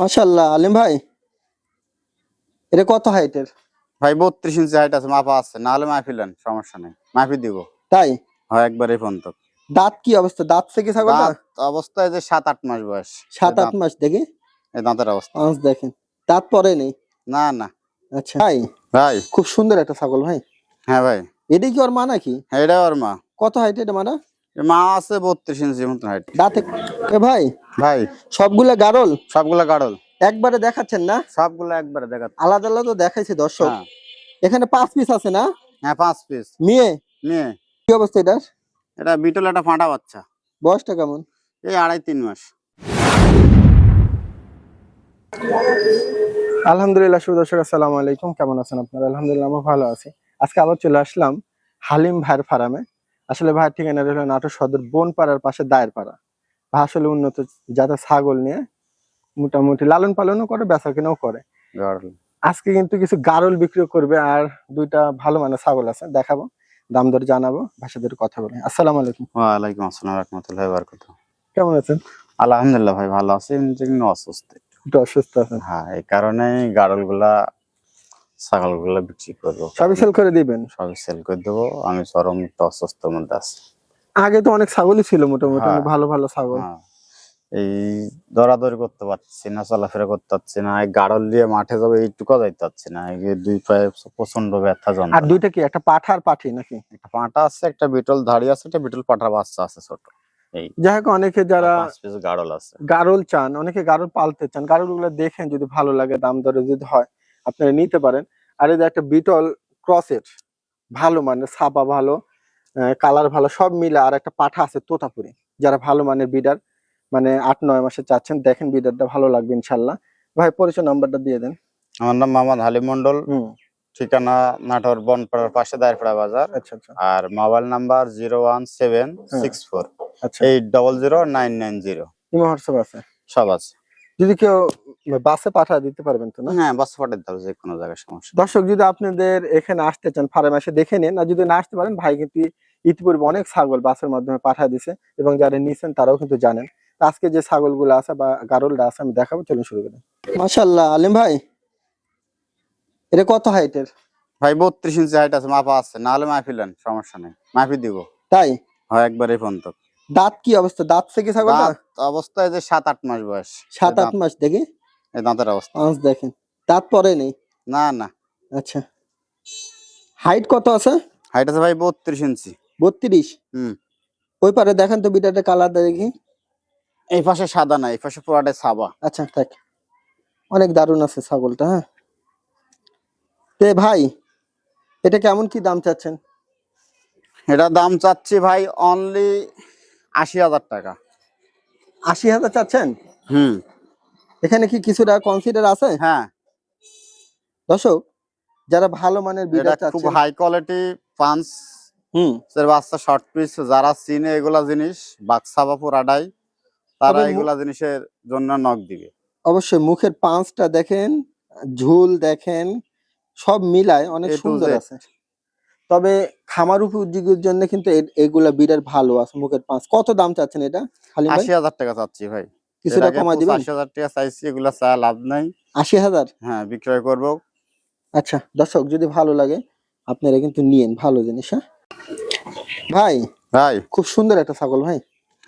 মাশাল্লাহ আলিম ভাই? এটা কত হাইটের ভাই বত্রিশ ইঞ্চি হাইট আছে মাপা আছে নাহলে মাফিলেন সমস্যা নেই। মাফি দিব। তাই? হয় একবারে ফোন তো দাঁত কি অবস্থা? দাঁত থেকে ছাগলটা? দাঁত অবস্থায় যে সাত আট মাস বয়স। সাত আট মাস দেখি। এই দাঁতের অবস্থা। পাঁচ দেখেন। দাঁত পরে নেই? না না। আচ্ছা ভাই। ভাই। খুব সুন্দর একটা ছাগল ভাই। হ্যাঁ ভাই। এটাই কি ওর মা নাকি? এটা ওর মা। কত হাইট এটা মানা? মা আছে বত্রিশ ইঞ্চি মতন হাইট দাঁতে এ ভাই? ভাই। সবগুলা গারল সবগুলা গাড়ল একবারে দেখাচ্ছেন না? সবগুলা একবারে দেখা আলাদা আলাদা দেখাইছে দর্শক। হ্যাঁ। এখানে পাঁচ পিস আছে না? হ্যাঁ পাঁচ পিস মেয়ে? নিয়ে কি অবস্থা এটার? এটা বিটল একটা ফাঁটা বাচ্চা। বয়সটা কেমন? এই আড়াই তিন মাস। আলহামদুলিল্লাহ শুভ দর্শক আসসালামু আলাইকুম। কেমন আছেন আপনারা? আলহামদুলিল্লাহ আমরা ভালো আছি। আজকে আবার চলে আসলাম হালিম ভাইয়ের ফার্মে আসলে ভাইয়ের ঠিকানা হলো নাটোর সদর বনপাড়ার পাশে দায়ের পাড়া ভাই আসলে উন্নত জাতের ছাগল নিয়ে মোটামুটি লালন পালনও করে বেচা কিনাও করে আজকে কিন্তু কিছু গারল বিক্রি করবে আর দুইটা ভালো মানের ছাগল আছে দেখাবো দাম দর জানাব ভাষাদের কথা বলে। আসসালামু আলাইকুম। ওয়ালাইকুম আসসালাম রহমতুল্লাহ বারকাত কেমন আছেন? আলহামদুলিল্লাহ ভাই ভালো আছে এমনি কিন্তু অসুস্থ একটু। অসুস্থ আছেন। হ্যাঁ এই কারণে গাড়ল গুলা ছাগলগুলা বিক্রি করব। সবই সেল করে দিবেন? সবই সেল করে দেবো। আমি চরম একটু অসুস্থর মধ্যে আছি। আগে তো অনেক ছাগলই ছিল মোটামুটি হ্যাঁ। ভালো ভালো ছাগল। হ্যাঁ। এই দৌড়াদৌড়ি করতে পারছি না চলাফেরা করতে পারছি না গাড়ল দিয়ে মাঠে যাবে এইটুকু যাইতে পারছি না দুই পায়ে প্রচণ্ড ব্যথা জন আর দুইটা কি একটা পাঠার পাঠি নাকি? একটা পাঁটা আছে একটা বিটল ধাড়ি আছে একটা বিটল পাঠার বাচ্চা আছে ছোট। যাই হোক অনেকে যারা গাড়ল আছে। গারল চান অনেকে গারল পালতে চান গারলগুলো দেখেন যদি ভালো লাগে দাম দরে যদি হয়। আপনারা নিতে পারেন। আর এই যে একটা বিটল ক্রসের ভালো মানের ছাপা ভালো কালার ভালো সব মিলে আর একটা পাঠা আছে তোতাপুরি। যারা ভালো মানের বিডার মানে আট নয় মাসে চাচ্ছেন দেখেন বিডারটা ভালো লাগবে ইনশাল্লাহ। ভাই পরিচয় নাম্বারটা দিয়ে দেন। আমার নাম মোহাম্মদ হালিম মন্ডল ঠিকানা নাটোর বনপাড়ার পাশে দায়েরপাড়া বাজার। আচ্ছা আচ্ছা। আর mobile number zero one seven six four আচ্ছা। Eight double zero nine nine zero. WhatsApp আছে? সব আছে। যদি কেউ বাসে পাঠা দিতে পারবেন তো না? হ্যাঁ বাস পাঠাতে হবে যে কোনো জায়গায় সমস্যা দর্শক যদি আপনাদের এখানে আসতে চান ফার্মে এসে দেখে নিন। আর যদি না আসতে পারেন ভাই কিন্তু ইতিপূর্বে অনেক ছাগল বাসের মাধ্যমে পাঠিয়ে দিছে এবং যারা নিছেন তারাও কিন্তু জানেন। আজকে যে ছাগলগুলো আছে বা গারলটা আছে আমি দেখাবো। চলুন শুরু করি। মাশাল্লাহ আলিম ভাই এটা কত হাইটের ভাই বত্রিশ ইঞ্চি হাইট আছে মাপা আছে। নাহলে মাফিলেন সমস্যা নেই। মাফি দিব। তাই? হয় একবারে ফোন তো দাঁত কি অবস্থা? দাঁত থেকে ছাগলটা? দাঁত অবস্থায় যে সাত আট মাস বয়স। সাত আট মাস দেখি। এই দাঁতের অবস্থা। দেখেন। দাঁত পরে নেই? না না। আচ্ছা। হাইট কত আছে? হাইট আছে ভাই বত্রিশ ইঞ্চি। বত্রিশ? হুম। ওই পারে দেখেন তো বিটাটা কালার দেখি। এই পাশে সাদা না এই পাশে পুরাটাই সাবা আচ্ছা থাক। অনেক দারুণ আছে ছাগলটা হ্যাঁ। তে ভাই এটা কেমন কি দাম চাচ্ছেন? এটা দাম চাচ্ছি ভাই অনলি আশি হাজার টাকা। আশি হাজার চাচ্ছেন? হুম। এখানে কি কিছুটা কনসিডার আছে? হ্যাঁ। দর্শক যারা ভালো মানের খুব হাই কোয়ালিটি পাঁচ হুম। এর বাচ্চা শর্ট পিস যারা চিনে এগুলা জিনিস বাক্সা বা পুরাটাই তারা এগুলা জিনিসের জন্য নক দিবে। অবশ্যই মুখের পাঁচটা দেখেন ঝুল দেখেন সব মিলায় অনেক সুন্দর আছে। তবে খামার উপযোগীর জন্য কিন্তু এগুলা বিড়ার ভালো আছে মুখের পাঁচ। কত দাম চাচ্ছেন এটা খালি আশি হাজার টাকা চাচ্ছি ভাই। কিছুটা কমাই দিবেন? আশি হাজার টাকা চাইছি এগুলা চা লাভ নাই। আশি হাজার? হ্যাঁ বিক্রয় করব। আচ্ছা দর্শক যদি ভালো লাগে আপনারা কিন্তু নিয়েন ভালো জিনিস হ্যাঁ? ভাই ভাই। খুব সুন্দর একটা ছাগল ভাই।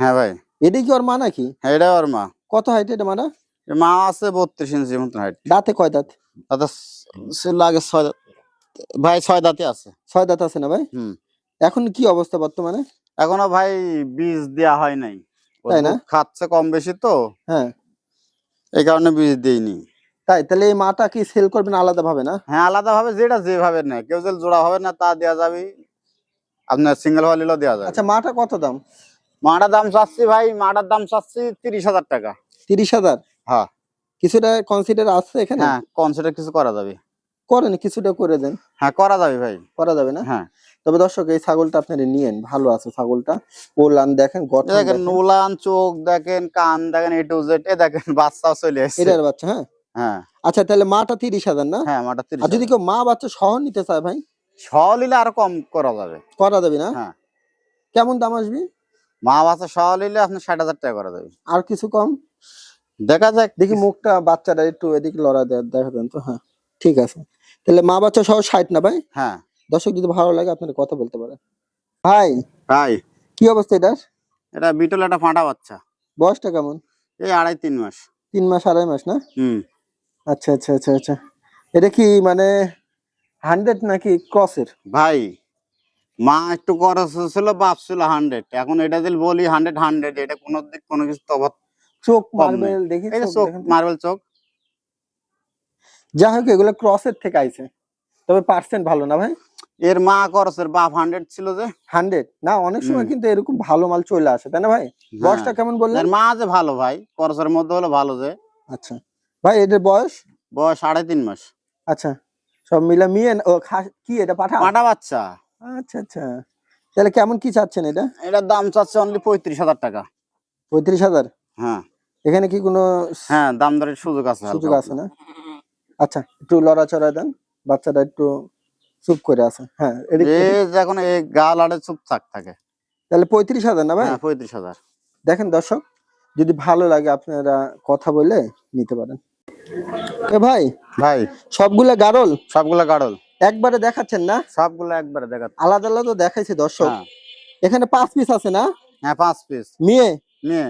হ্যাঁ ভাই। এটাই কি ওর মা নাকি? হ্যাঁ, এটা ওর মা। কত হাইট এটা মানা মা আছে বত্রিশ ইঞ্চি মতন হাইট দাঁতে কয় দাঁত? সে লাগে ছয় দাঁত। ভাই ছয় দাঁতে আছে। ছয় দাঁত আছে না ভাই? হুম। এখন কি অবস্থা বর্তমানে? এখনও ভাই বীজ দেয়া হয় নাই। তাই না? খাচ্ছে কম বেশি তো। হ্যাঁ। এই কারণে বীজ দেইনি। তাই? তাহলে এই মাটা কি সেল করবেন আলাদা ভাবে না? হ্যাঁ আলাদা ভাবে যেটা যেভাবে নেয়। কেউ যদি জোড়া হবে না তা দেওয়া যাবে। আপনার সিঙ্গেল হলিলেও দেওয়া যাবে। আচ্ছা মাটা কত দাম? মাটার দাম চাচ্ছি ভাই মাটার দাম চাচ্ছি তিরিশ হাজার টাকা। তিরিশ হাজার? হ্যাঁ। কিছুটা কনসিডার আছে এখানে? হ্যাঁ কনসিডার কিছু করা যাবে। করেন কিছুটা করে দেন। হ্যাঁ করা যাবে ভাই। করা যাবে না? হ্যাঁ। তবে দর্শক এই ছাগলটা আপনারা নিয়েন ভালো আছে ছাগলটা। ওলান দেখেন দেখেন নুলান চোখ দেখেন কান দেখেন এ টু জেড এ দেখেন বাচ্চাও চলে আসছে। এটার বাচ্চা হ্যাঁ? হ্যাঁ। আচ্ছা তাহলে মাটা তিরিশ হাজার না? হ্যাঁ মাটা তিরিশ আর যদি কেউ মা বাচ্চা সহ নিতে চায় ভাই? সহ নিলে আরও কম করা যাবে। করা যাবে না? হ্যাঁ। কেমন দাম আসবে? মা বাচ্চা সহ নিলে আপনার ষাট হাজার টাকা করা যাবে। আর কিছু কম? দেখা যাক। দেখি মুখটা বাচ্চাটা একটু এদিকে লড়া দেয় দেখা দেন তো হ্যাঁ। ঠিক আছে। তাহলে মা বাচ্চা সহ ষাট না ভাই? হ্যাঁ। দর্শক যদি ভালো লাগে আপনারা কথা বলতে পারেন। ভাই ভাই। কি অবস্থা এটার? এটা বিটল একটা ফাঁটা বাচ্চা। বয়সটা কেমন? এই আড়াই তিন মাস। তিন মাস আড়াই মাস না? হুম। আচ্ছা আচ্ছা আচ্ছা আচ্ছা। এটা কি মানে হান্ড্রেড নাকি ক্রসের ভাই মা একটু খরচ ছিল বাপ ছিল হান্ড্রেড এখন এটা যদি বলি হান্ড্রেড হান্ড্রেড এটা কোনো দিক কোনো কিছু তফাৎ চোখ মার্বেল দেখি চোখ। মার্বেল চোখ। যা হোক এগুলো ক্রসের থেকে আইছে। তবে পার্সেন্ট ভালো না ভাই? এর মা খরচের বাপ হান্ড্রেড ছিল যে। হান্ড্রেড না অনেক সময় কিন্তু এরকম ভালো মাল চলে আসে তাই না ভাই? বয়সটা হ্যাঁ। কেমন বললেন? এর মা যে ভালো ভাই খরচের মধ্যে হলো ভালো যে। আচ্ছা। ভাই এদের বয়স? বয়স আড়াই তিন মাস। আচ্ছা। সব মিলে মিয়ে ও কি এটা পাঠা? পাঠা বাচ্চা। আচ্ছা আচ্ছা। তাহলে কেমন কি চাচ্ছেন এটা? এটার দাম চাচ্ছে অনলি পঁয়ত্রিশ হাজার টাকা। পঁয়ত্রিশ হাজার? হ্যাঁ। এখানে কি কোনো হ্যাঁ দাম দরের সুযোগ আছে সুযোগ আছে না? আচ্ছা একটু লড়াচড়া দেন বাচ্চাটা একটু চুপ করে আছে। হ্যাঁ এদিক এ থেকে। যখন এই গা লাড়ে চুপ থাক। থাকে তাহলে পঁয়ত্রিশ হাজার না ভাই? হ্যাঁ পঁয়ত্রিশ হাজার। দেখেন দর্শক যদি ভালো লাগে আপনারা কথা বলে নিতে পারেন। এ ভাই ভাই। সবগুলা গারল? সবগুলা গাড়ল একবারে দেখাচ্ছেন না? সবগুলা একবারে দেখা আলাদা আলাদা দেখাইছে দর্শক। হ্যাঁ। এখানে পাঁচ পিস আছে না? হ্যাঁ পাঁচ পিস মেয়ে? নিয়ে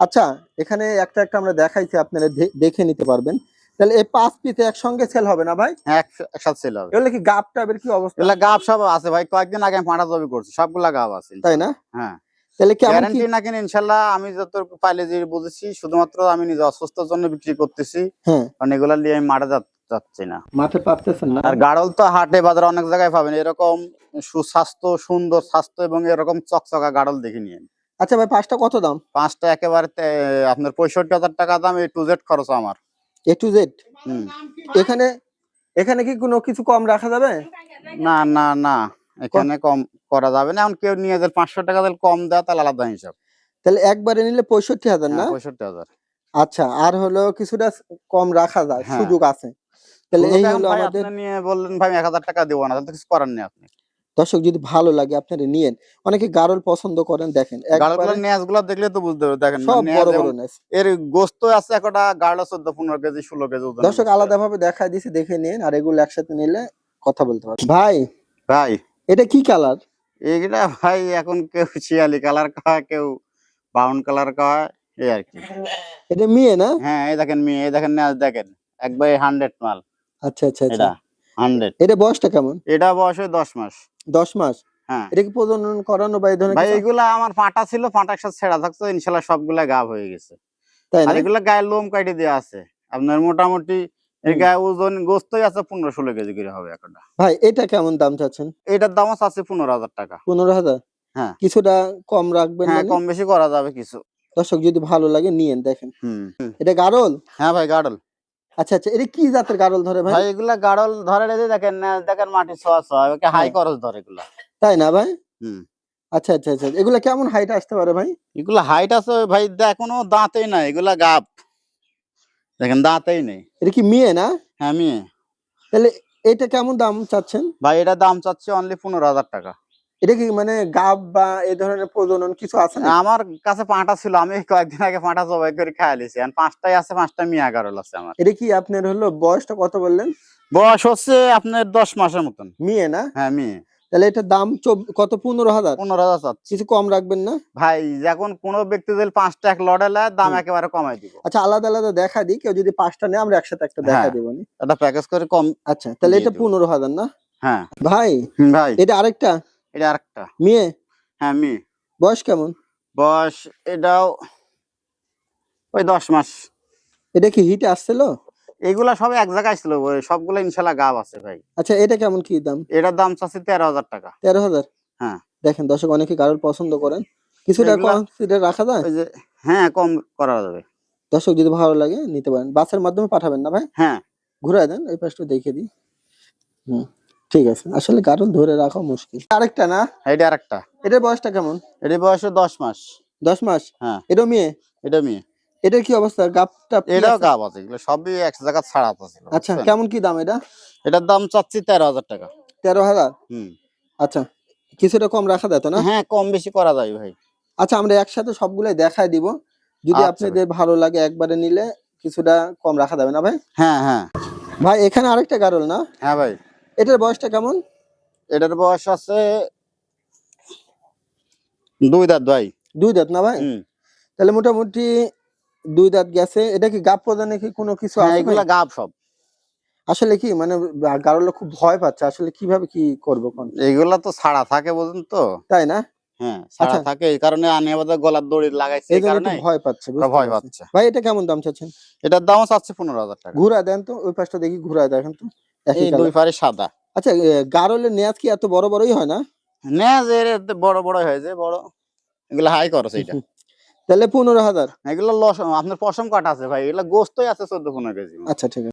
আচ্ছা এখানে একটা একটা আমরা দেখাইছি আপনারা দেখে নিতে পারবেন। তাহলে এই পাঁচ পিসে একসঙ্গে সেল হবে না ভাই? হ্যাঁ একসাথে ছিল হবে। এগুলো কি গাপ কি অবস্থা? এগুলা গাব সব আছে ভাই কয়েকদিন আগে আমি পাঁটা জবি করছি সবগুলা গাব আছে। তাই না? হ্যাঁ। তাহলে কি গ্যারান্টি না কিনা ইনশাল্লাহ আমি যত পাইলে যে বুঝেছি শুধুমাত্র আমি নিজে অসুস্থতার জন্য বিক্রি করতেছি। কারণ এগুলা নিয়ে আমি যা- যাচ্ছি না। মাঠে পাচ্ছেন না। আর গাড়ল তো হাটে বাজারে অনেক জায়গায় পাবেন এরকম সুস্বাস্থ্য সুন্দর স্বাস্থ্য এবং এরকম চকচকা গাড়ল দেখে নিয়ে আচ্ছা ভাই পাঁচটা কত দাম? পাঁচটা একেবারে আপনার পঁয়ষট্টি হাজার টাকা দাম এই টু জেড খরচ আমার। A to Z. এখানে এখানে কি কোনো কিছু কম রাখা যাবে? না না না। এখানে কম করা যাবে না। এখন কেউ নিয়ে যায় পাঁচশো টাকা দিলে কম দেয় তাহলে আলাদা হিসাব। তাহলে একবারে নিলে পঁয়ষট্টি হাজার না? হ্যাঁ, পঁয়ষট্টি হাজার। আচ্ছা আর হলো কিছুটা কম রাখা যায় হ্যাঁ। সুযোগ আছে। তাহলে এই হলো আমাদের নিয়ে বললেন ভাই এক হাজার টাকা দেবো না। তাহলে কিছু করার নেই আপনি। দর্শক যদি ভালো লাগে আপনারা নিয়েন। অনেকে গারল পছন্দ করেন দেখেন। একবারে গাড়গুলো গুলো দেখলে তো বুঝতে হবে দেখেন সব বড় বড় নেস এর গোস্ত আছে একটা গাড়লো চোদ্দ পনেরো কেজি ষোলো কেজি ওজন। দর্শক আলাদা ভাবে দেখাই দিছি দেখে নিন আর এগুলো একসাথে নিলে কথা বলতে পারবেন। ভাই ভাই। এটা কি কালার? এইগুলা ভাই এখন কেউ শিয়ালি কালার কয় কেউ ব্রাউন কালার কয় এই আর কি। এটা মেয়ে না? হ্যাঁ এই দেখেন মেয়ে এই দেখেন ন্যাস দেখেন। একবার হান্ড্রেড মাল। আচ্ছা আচ্ছা আচ্ছা। এটা। হান্ড্রেড। এটা বয়সটা কেমন? এটা বয়স দশ মাস। দশ মাস? হ্যাঁ। এটা কি প্রজনন করানো বা এই ধরনের ভাই এগুলা আমার পাটা ছিল একসাথে ছেঁড়া থাকতো ইনশাল্লাহ সবগুলা গাব হয়ে গেছে। তাই না? এগুলা গায়ে লোম কাটি দেওয়া আছে। আপনার মোটামুটি এর গায়ে ওজন গোস্তই আছে পনেরো ষোলো কেজি করে হবে একটা। ভাই এটা কেমন দাম চাচ্ছেন? এটার দাম আছে পনেরো হাজার টাকা। পনেরো হাজার? হ্যাঁ। কিছুটা কম রাখবেন হ্যাঁ মানে? কম বেশি করা যাবে কিছু। দর্শক যদি ভালো লাগে নিয়েন দেখেন। হুম। এটা গারল? হ্যাঁ ভাই গাড়ল আচ্ছা আচ্ছা এটা কি জাতের ধরে ভাই? এগুলা গাড়ল ধরে রেখে দেখেন না দেখেন মাটি ছোঁয়া ছোঁয়া ওকে হাই হ্যাঁ। খরচ ধরে এগুলা। তাই না ভাই? হুম। আচ্ছা আচ্ছা আচ্ছা এগুলা কেমন হাইট আসতে পারে ভাই? এগুলা হাইট আছে ভাই এখনও দাঁতেই নাই এগুলা গাপ দেখেন দাঁতেই নেই। এটা কি মেয়ে না? হ্যাঁ আমি তাহলে এটা কেমন দাম চাচ্ছেন? ভাই এটা দাম চাচ্ছে অনলি পনেরো হাজার টাকা। এটা কি মানে গাব বা এই ধরনের প্রজনন কিছু আছে না আমার কাছে পাঁটা ছিল আমি কয়েকদিন আগে পাঁটা জবাই করে খাই লিছি আর পাঁচটাই আছে পাঁচটা মিয়া গারল আছে আমার। এটা কি আপনার হলো বয়সটা কত বললেন? বয়স হচ্ছে আপনার দশ মাসের মতন। মেয়ে না? হ্যাঁ মেয়ে। তাহলে এটার দাম কত? পনেরো হাজার। পনেরো হাজার কিছু কম রাখবেন না? ভাই যখন কোনো ব্যক্তি যদি পাঁচটা এক লড়ে নেয় দাম একেবারে কমাই দিব। আচ্ছা আলাদা আলাদা দেখা দিই কেউ যদি পাঁচটা নেয় আমরা একসাথে একটা দেখা দিব দেবো। এটা প্যাকেজ করে কম আচ্ছা তাহলে এটা পনেরো হাজার না? হ্যাঁ। ভাই ভাই। এটা আরেকটা। এটা আরেকটা। মেয়ে? হ্যাঁ মেয়ে। বয়স কেমন? বয়স এটাও ওই দশ মাস। এটা কি হিট আসছিল? এগুলা সব এক জায়গায় ছিল সবগুলো ইনশাল্লাহ গাব আছে ভাই। আচ্ছা এটা কেমন কি দাম? এটার দাম চাচ্ছে তেরো হাজার টাকা। তেরো হাজার? হ্যাঁ। দেখেন দর্শক অনেকে কারোর পছন্দ করেন। কিছুটা কনসিডার রাখা যায়? ওই যে হ্যাঁ কম করা যাবে। দর্শক যদি ভালো লাগে নিতে পারেন। বাসের মাধ্যমে পাঠাবেন না ভাই? হ্যাঁ। ঘুরাই দেন এই পাশটা দেখে দিই। হুম। ঠিক আছে। আসলে কারণ ধরে রাখা মুশকিল। আরেকটা না? এটা আরেকটা। এটার বয়সটা কেমন? এটার বয়স হলো দশ মাস। দশ মাস? হ্যাঁ। এটা মেয়ে? এটা মেয়ে। এটার কি অবস্থা? গাপটা কি এটাও? গাব আছে। এগুলো সবই এক জায়গা ছাড়া আছে আচ্ছা কেমন কি দাম এটা? এটার দাম চাচ্ছি তেরো হাজার টাকা। তেরো হাজার? হুম। আচ্ছা কিছুটা কম রাখা যেত না? হ্যাঁ কম বেশি করা যায় ভাই। আচ্ছা আমরা একসাথে সবগুলাই দেখাই দিব। যদি আচ্ছা। আপনাদের ভালো লাগে একবারে নিলে কিছুটা কম রাখা যাবে না ভাই? হ্যাঁ হ্যাঁ। ভাই এখানে আরেকটা গারল না? হ্যাঁ ভাই। এটার বয়সটা কেমন? এটার বয়স আছে দুই দাঁত ভাই। দুই দাঁত না ভাই? তাহলে মোটামুটি দুই দাঁত গেছে। এটা কি গাপ প্রদানে কি কোনো কিছু হ্যাঁ এগুলা গাব সব। আসলে কি মানে গারল খুব ভয় পাচ্ছে। আসলে কীভাবে কি করব কোন এগুলা তো ছাড়া থাকে বুঝুন তো। তাই না? হ্যাঁ ছাড়া আচ্ছা। থাকে। এই কারণে আনে গলার দড়ি লাগাইছে এই এই কারণে ভয় পাচ্ছে ভয় পাচ্ছে। ভাই এটা কেমন দাম চাচ্ছেন? এটার দাম চাচ্ছে পনেরো হাজার টাকা। ঘুরা দেন তো ওই পাশটা দেখি ঘুরা দেখেন তো। এই দুই পারে সাদা। আচ্ছা গারলের নেয়াজ কি এত বড় বড়ই হয় না? নেয়াজ এর বড় বড় হয় যে বড়। এগুলো হাই খরচ সেটা তাহলে পনেরো হাজার। এগুলো লস আপনার পশম কাটা আছে ভাই এগুলো গোস্তই আছে চোদ্দ পনেরো কেজি। আচ্ছা ঠিক আছে।